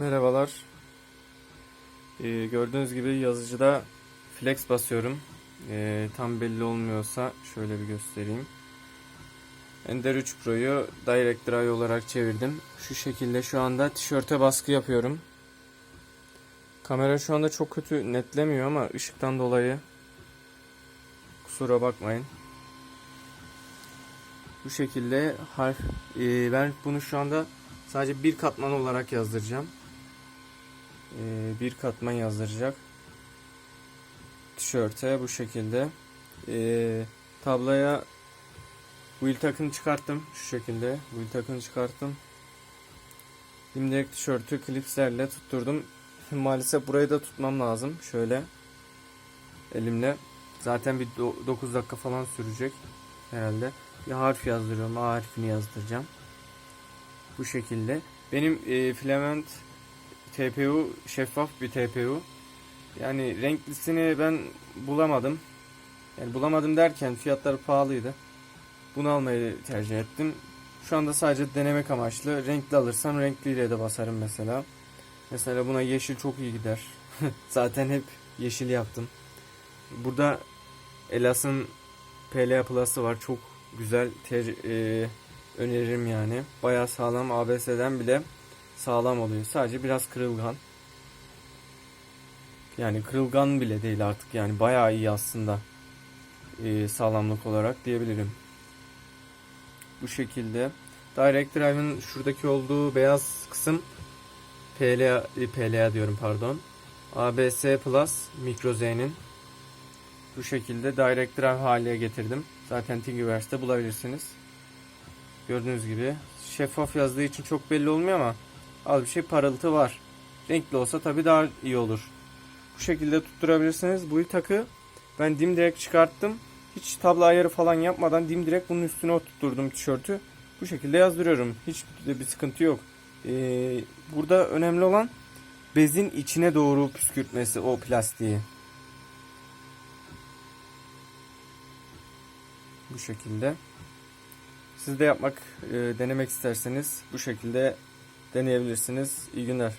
Merhabalar. Ee, gördüğünüz gibi yazıcıda flex basıyorum. Ee, tam belli olmuyorsa şöyle bir göstereyim. Ender 3 Pro'yu Direct Drive olarak çevirdim. Şu şekilde şu anda tişörte baskı yapıyorum. Kamera şu anda çok kötü netlemiyor ama ışıktan dolayı kusura bakmayın. Bu şekilde harf e, ben bunu şu anda sadece bir katman olarak yazdıracağım. E, bir katman yazdıracak. Tişörte bu şekilde. E, tabloya wheel takını çıkarttım şu şekilde. Wheel takını çıkarttım. Dimdirek tişörtü klipslerle tutturdum. Maalesef burayı da tutmam lazım. Şöyle elimle. Zaten bir 9 dakika falan sürecek herhalde. Bir harf yazdırıyorum. A harfini yazdıracağım. Bu şekilde. Benim e, filament TPU şeffaf bir TPU. Yani renklisini ben bulamadım. Yani bulamadım derken fiyatları pahalıydı. Bunu almayı tercih ettim. Şu anda sadece denemek amaçlı. Renkli alırsam renkliyle de basarım mesela. Mesela buna yeşil çok iyi gider. Zaten hep yeşil yaptım. Burada Elas'ın PLA Plus'ı var. Çok güzel ter, e, öneririm yani. Bayağı sağlam ABS'den bile sağlam oluyor. Sadece biraz kırılgan. Yani kırılgan bile değil artık yani bayağı iyi aslında e, sağlamlık olarak diyebilirim. Bu şekilde. Direct Drive'ın şuradaki olduğu beyaz kısım PLA, e, PLA diyorum pardon. ABS Plus Micro Z'nin bu şekilde Direct Drive haline getirdim. Zaten Thingiverse'de bulabilirsiniz. Gördüğünüz gibi şeffaf yazdığı için çok belli olmuyor ama az bir şey parıltı var. Renkli olsa tabii daha iyi olur. Bu şekilde tutturabilirsiniz. Bu takı ben dimdirek çıkarttım. Hiç tablo ayarı falan yapmadan dimdirek bunun üstüne oturtturdum tişörtü. Bu şekilde yazdırıyorum. Hiç bir sıkıntı yok. Ee, burada önemli olan bezin içine doğru püskürtmesi o plastiği. Bu şekilde. Siz de yapmak, e, denemek isterseniz bu şekilde deneyebilirsiniz. İyi günler.